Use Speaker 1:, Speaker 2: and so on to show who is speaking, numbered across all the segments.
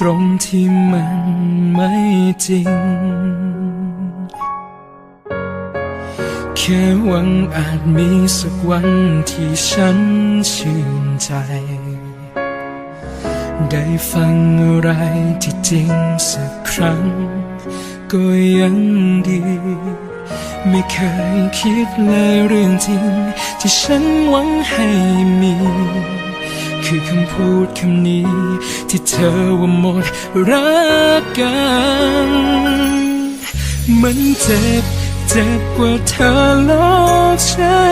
Speaker 1: ตรงที่มันไม่จริง แค่หวังอาจมีสักวันที่ฉันชื่นใจ ได้ฟังอะไรที่จริงสักครั้ง ก็ยังดี ไม่เคยคิดเลยเรื่องจริง ที่ฉันหวังให้มี คือคำพูดคำนี้ ที่เธอว่าหมดรักกัน มันเจ็บเจ็บกว่าเธอหลอกฉั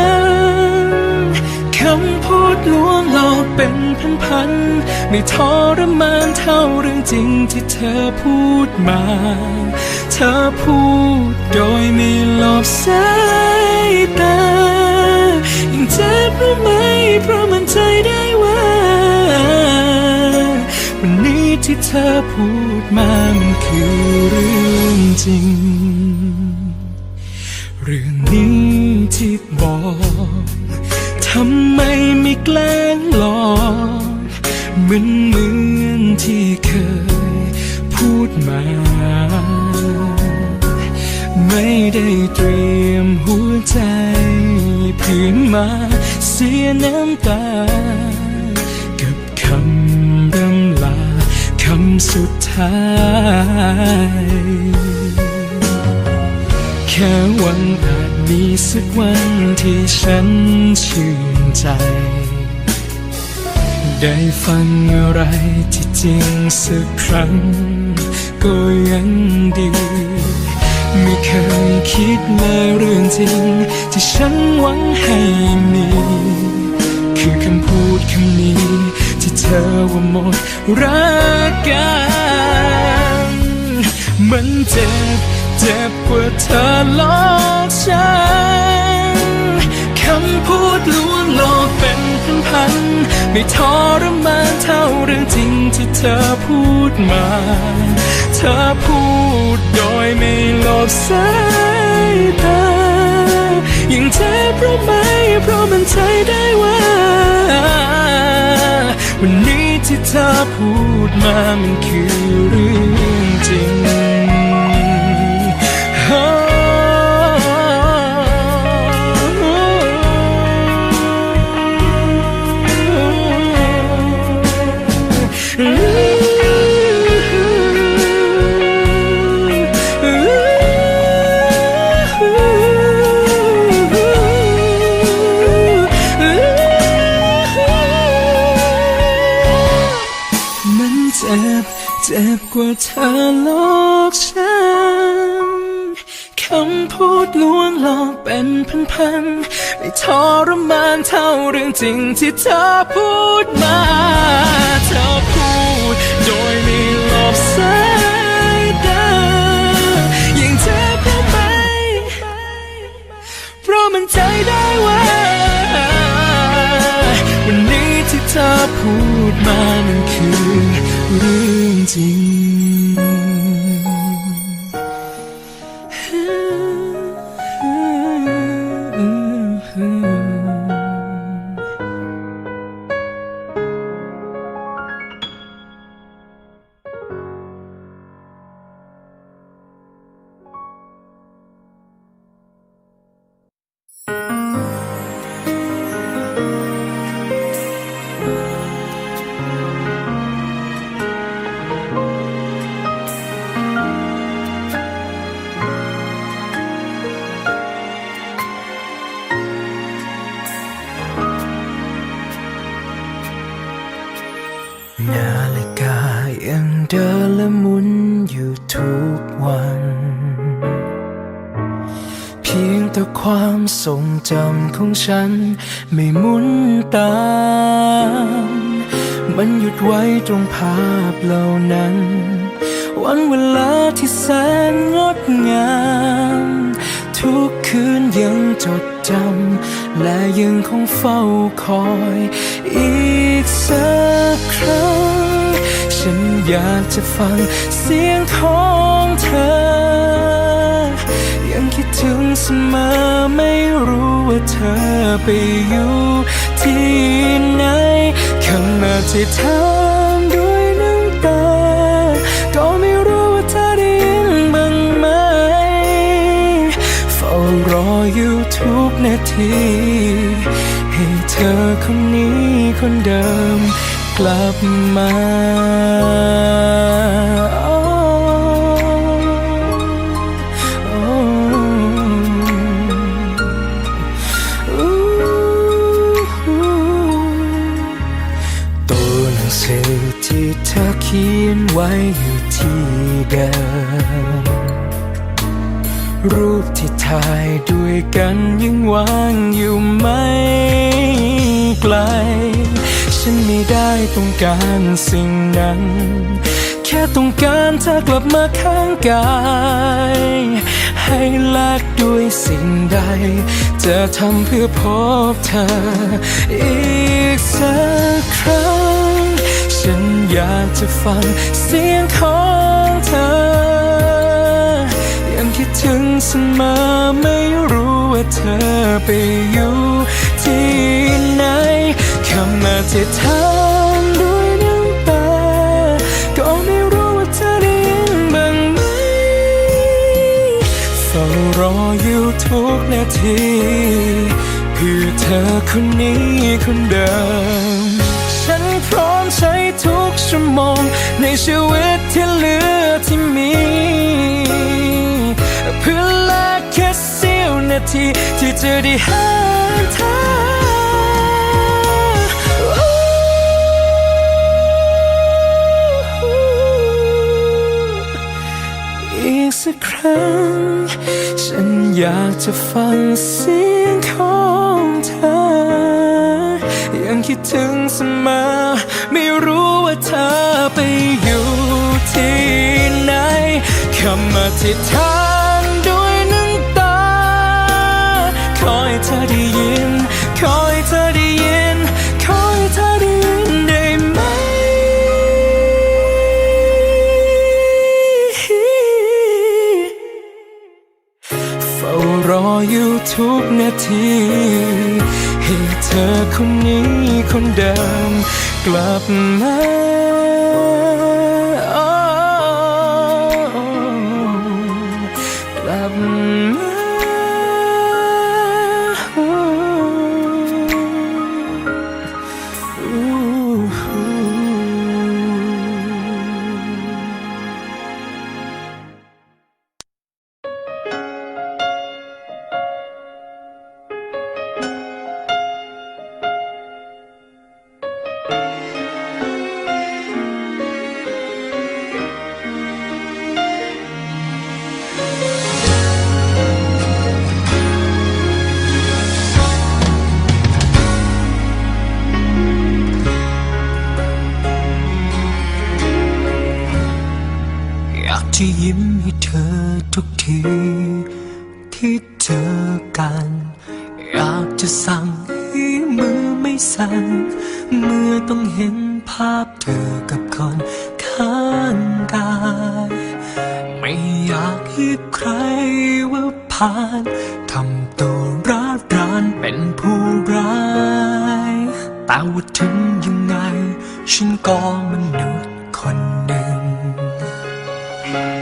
Speaker 1: นคำพูดลวงหลอกเป็นพันๆไม่ทรมานเท่าเรื่องจริงที่เธอพูดมา เธอพูดโดยไม่หลบสายตายิ่งเจ็บรู้ไหม ที่เธอพูดมามันคือเรื่องจริง เรื่องนี้ที่บอกทำไมไม่แกล้งหลอกเหมือนเหมือนที่เคยพูดมา ไม่ได้เตรียมหัวใจผืนมาเสียน้ำตา สุดท้าย แค่หวังอาจมีสักวันที่ฉันชื่นใจ ได้ฟังอะไรที่จริงสักครั้ง ก็ยังดี ไม่เคยคิดเลยเรื่องจริง ที่ฉันหวังให้มี คือคำพูดคำนี้ ที่เธอว่าหมดรักกัน มันเจ็บเจ็บกว่าเธอหลอกฉันคำพูดลวงหลอกเป็นพันๆไม่ทรมานเท่าเรื่องจริงที่เธอพูดมา เธอพูดโดยไม่หลบสายตา ยิ่งเพราะไหม เพราะมันใจได้ว่า วันนี้ที่เธอพูดมามันคือเรื่องจริง เธอหลอกฉันคำพูดลวงหลอกเป็นพันๆไม่ทรมานเท่าเรื่องจริงที่เธอพูดมาเธอ ทรงจำของฉันไม่หมุนตาม มันหยุดไว้ตรงภาพเหล่านั้น วันเวลาที่แสนงดงาม ทุกคืนยังจดจำ และยังคงเฝ้าคอยอีกสักครั้ง ฉั
Speaker 2: นอยากจะฟังเสียงของเธอ ถึงเสมอไม่รู้ว่าเธอไปอยู่ที่ไหนคำมาที่ถามด้วยน้ำตา ก็ไม่รู้ว่าเธอได้ยินบ้างไหมเฝ้ารออยู่ทุกนาที ให้เธอคนนี้คนเดิมกลับมา กันยังวางอยู่ไหมไกล ฉันไม่ได้ต้องการสิ่งนั้น แค่ต้องการเธอกลับมาข้างกาย ให้แลกด้วยสิ่งใด จะทำเพื่อพบเธอ อีกสักครั้ง ฉันอยากจะฟังเสียงของเธอ ยังคิดถึงเสมอไม่รู้ เธอไปอยู่ที่ไหนคำมาที่ถามด้วยน้ำตาก็ไม่รู้ว่าเธอได้ยินบ้างไหมเฝ้ารออยู่ทุกนาทีเพื่อเธอคนนี้คนเดิม ฉันพร้อมใช้ทุกชั่วโมงในชีวิตที่เหลือที่มีเพื่อแล้ว ทีที่จะได้หาเธออีกสักครั้ง ฉันอยากจะฟังเสียงของเธอ ยังคิดถึงเสมอ ไม่รู้ว่าเธอไปอยู่ที่ไหนคำอธิษฐาน ทุกนาที ให้เธอคนนี้คนเดิมกลับมา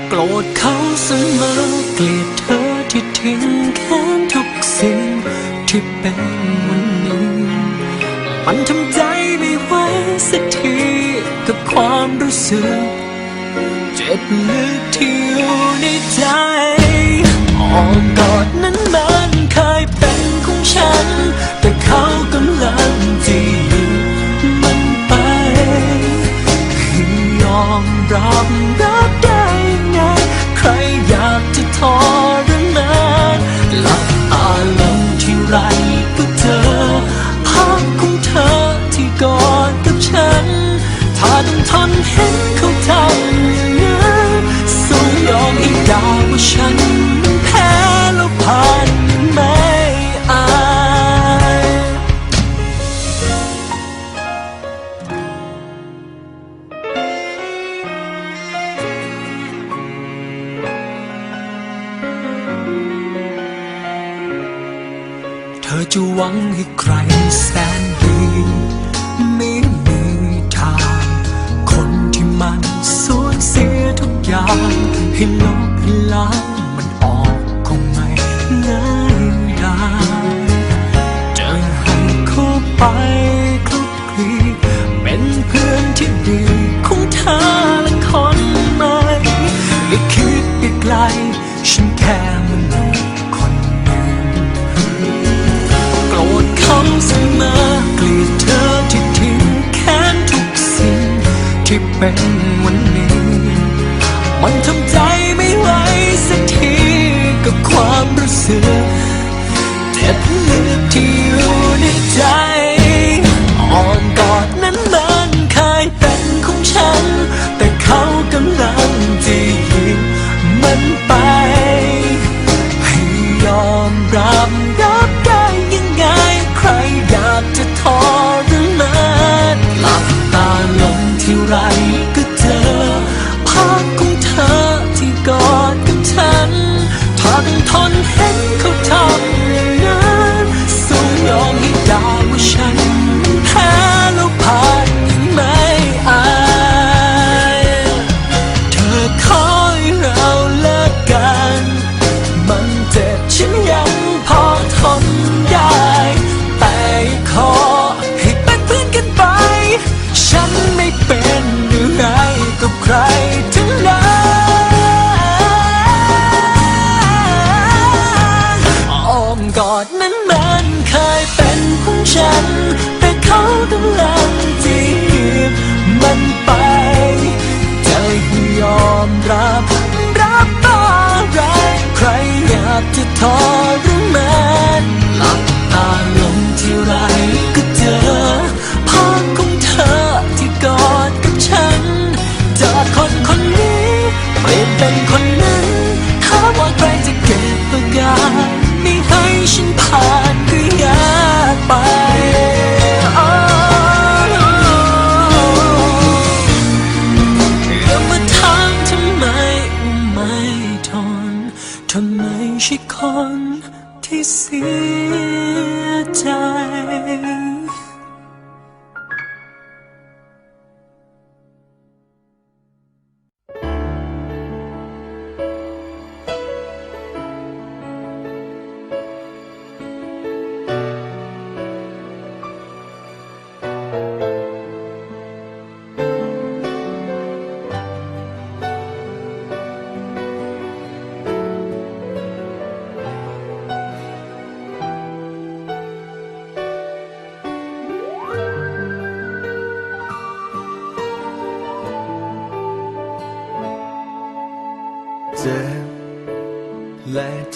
Speaker 2: โกรธเขาเสมอเกลียดเธอที่ทิ้งแค้นทุกสิ่งที่เป็นวันนี้ มันทำใจไม่ไหวสักทีกับความรู้สึก เจ็บลึกที่อยู่ในใจออกอดนั้นมันเคยเป็นของฉัน แต่เขากำลังจะหยิบมันไปคือยอมรับ ทนเห็นเขาทำอย่างนั้นสู้ยอมให้ดาว่าฉัน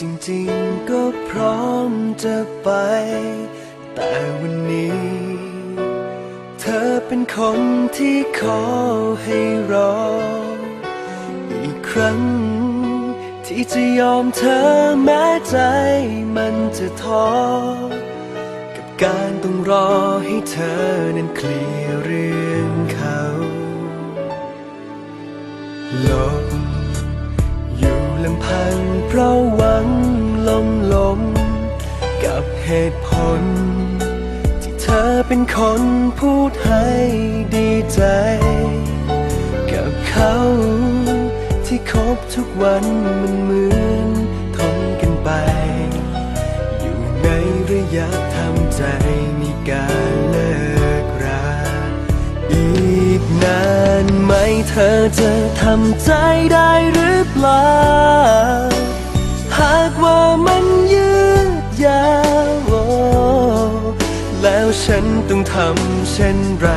Speaker 2: จ
Speaker 3: ริงๆก็พร้อมจะไป แต่วันนี้ เธอเป็นคนที่ขอให้รอ อีกครั้ง ที่จะยอมเธอแม้ใจมันจะท้อ กับการต้องรอให้เธอนั้นเคลียร์เรื่องเขาลบอยู่ลำพังเพราะว่า เหตุผล ที่เธอเป็นคนพูดให้ดีใจ กับเขา ที่คบทุกวันมันเหมือนทนกันไป อยู่ในระยะทำใจมีการเลิกราอีกนานไหมเธอจะทำใจได้หรือเปล่า หากว่ามันยืดยาว แล้วฉันต้องทำเช่นไร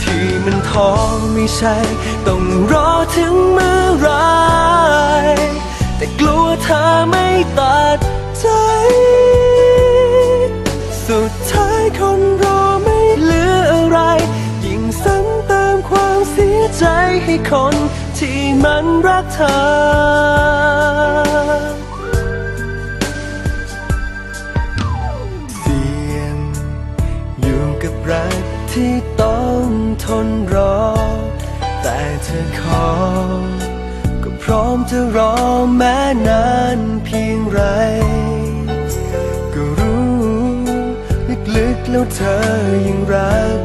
Speaker 3: ที่มันท้อไม่ใช่ ต้องรอถึงเมื่อไรแต่กลัวเธอไม่ตัดใจ สุดท้ายคนรอไม่เหลืออะไร ยิ่งซ้ำเติมความเสียใจให้คนที่มันรักเธอ ร้อมจะรอแม้นานเพียงไร ก็รู้ลึกๆ
Speaker 4: แล้วเธอยังรัก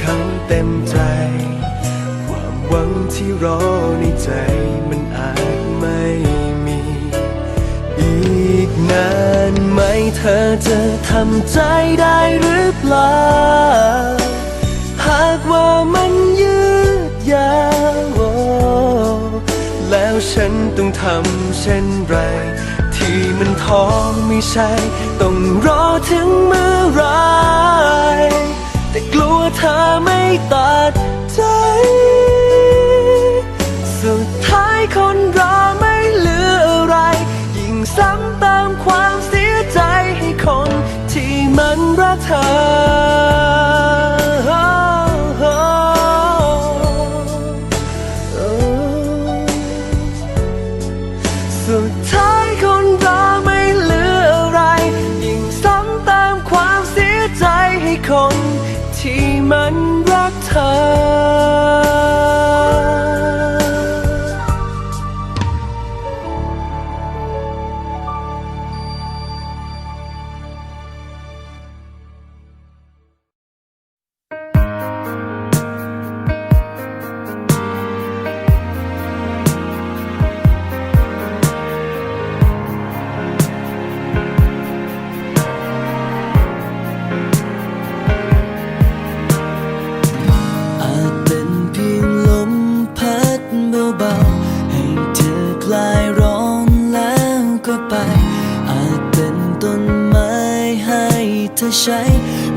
Speaker 4: คำเต็มใจ ความหวังที่รอในใจมันอาจไม่มี อีกนานไหมเธอจะทำใจได้หรือเปล่า หากว่ามันยืดยาว ฉันต้องทำเช่นไร ที่มันท้องไม่ใช่ ต้องรอถึงเมื่อไร แต่กลัวเธอไม่ตัดใจ สุดท้ายคนรอไม่เหลืออะไร ยิ่งซ้ำเติมความเสียใจให้คนที่มันรักเธอ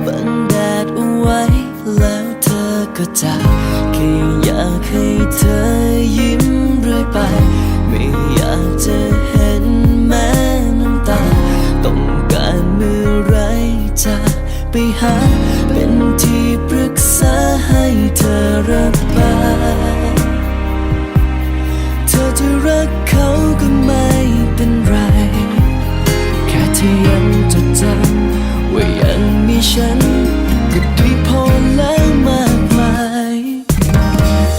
Speaker 3: บังแดดเอาไว้แล้วเธอก็จากแค่อยากให้เธอยิ้มเรื่อยไป ไม่อยากจะเห็นแม้น้ำตา ต้องการเมื่อไรจะไปหา เป็นที่ปรึกษาให้เธอรับ ฉันก็ดีพอแล้วมากมาย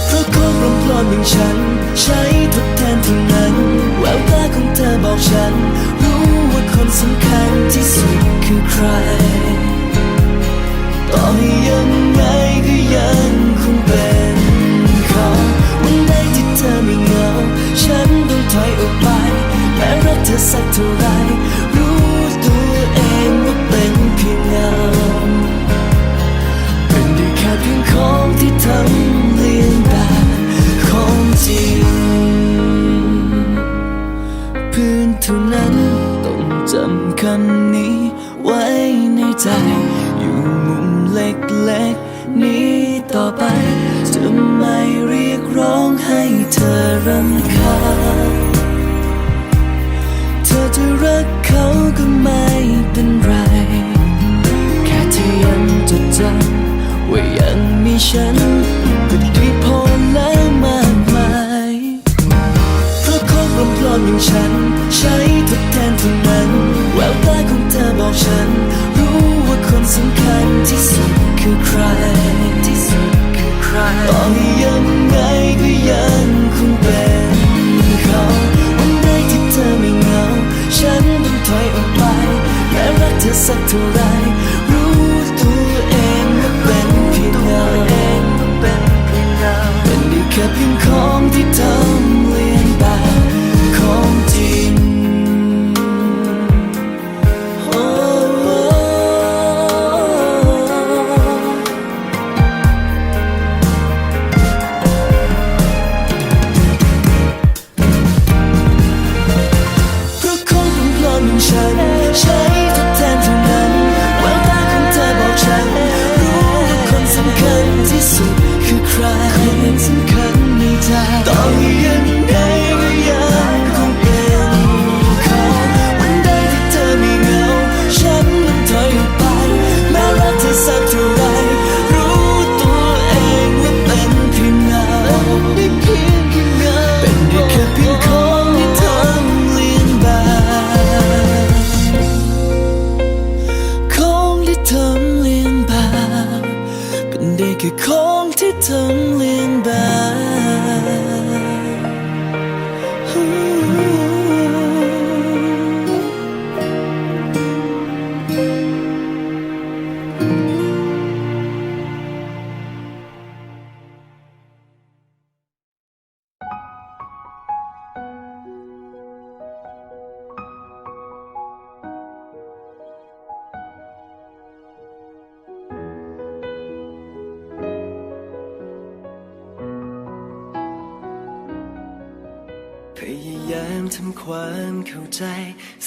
Speaker 3: เพราะความรำพลอนอย่างฉัน ใช้ทดแทนเท่านั้นแววตาของเธอบอกฉัน รู้ว่าคนสำคัญที่สุดคือใครต่อให้ยัง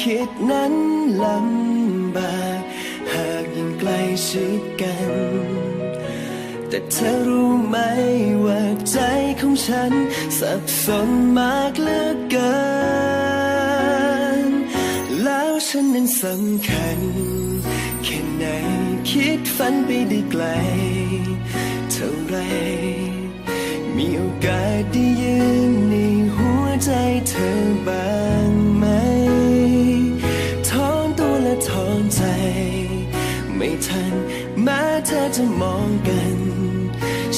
Speaker 3: คิดนั้นลำบากหากยิ่งใกล้ชิดกัน แต่เธอรู้ไหมว่าใจของฉัน สับสนมากเหลือเกิน แล้วฉันนั้นสำคัญ แค่ไหนคิดฝันไปได้ไกล เท่าไร มีโอกาสได้ยืนในหัวใจ ไม่ทันแม้เธอจะมองกัน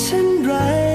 Speaker 3: ฉันไรห